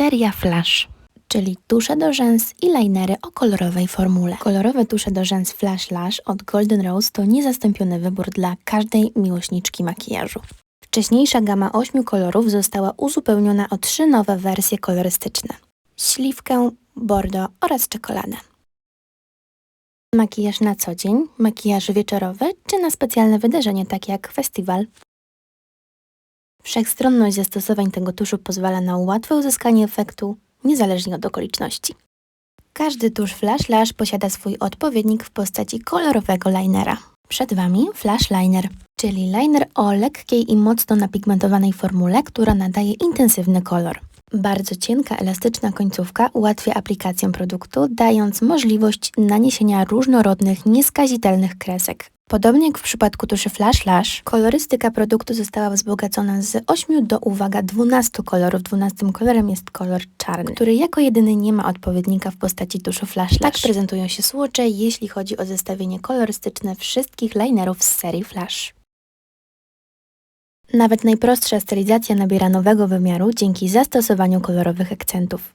seria Flash, czyli tusze do rzęs i linery o kolorowej formule. Kolorowe tusze do rzęs Flash Lash od Golden Rose to niezastąpiony wybór dla każdej miłośniczki makijażu. Wcześniejsza gama ośmiu kolorów została uzupełniona o trzy nowe wersje kolorystyczne. Śliwkę, bordo oraz czekoladę. Makijaż na co dzień, makijaż wieczorowy czy na specjalne wydarzenie takie jak festiwal. Wszechstronność zastosowań tego tuszu pozwala na łatwe uzyskanie efektu, niezależnie od okoliczności. Każdy tusz Flash Lash posiada swój odpowiednik w postaci kolorowego linera. Przed Wami Flash Liner, czyli liner o lekkiej i mocno napigmentowanej formule, która nadaje intensywny kolor. Bardzo cienka, elastyczna końcówka ułatwia aplikację produktu, dając możliwość naniesienia różnorodnych, nieskazitelnych kresek. Podobnie jak w przypadku tuszy Flash Lash, kolorystyka produktu została wzbogacona z 8 do uwaga 12 kolorów. 12 kolorem jest kolor czarny, który jako jedyny nie ma odpowiednika w postaci tuszu Flash Lash. Tak prezentują się słocze, jeśli chodzi o zestawienie kolorystyczne wszystkich linerów z serii Flash. Nawet najprostsza stylizacja nabiera nowego wymiaru dzięki zastosowaniu kolorowych akcentów.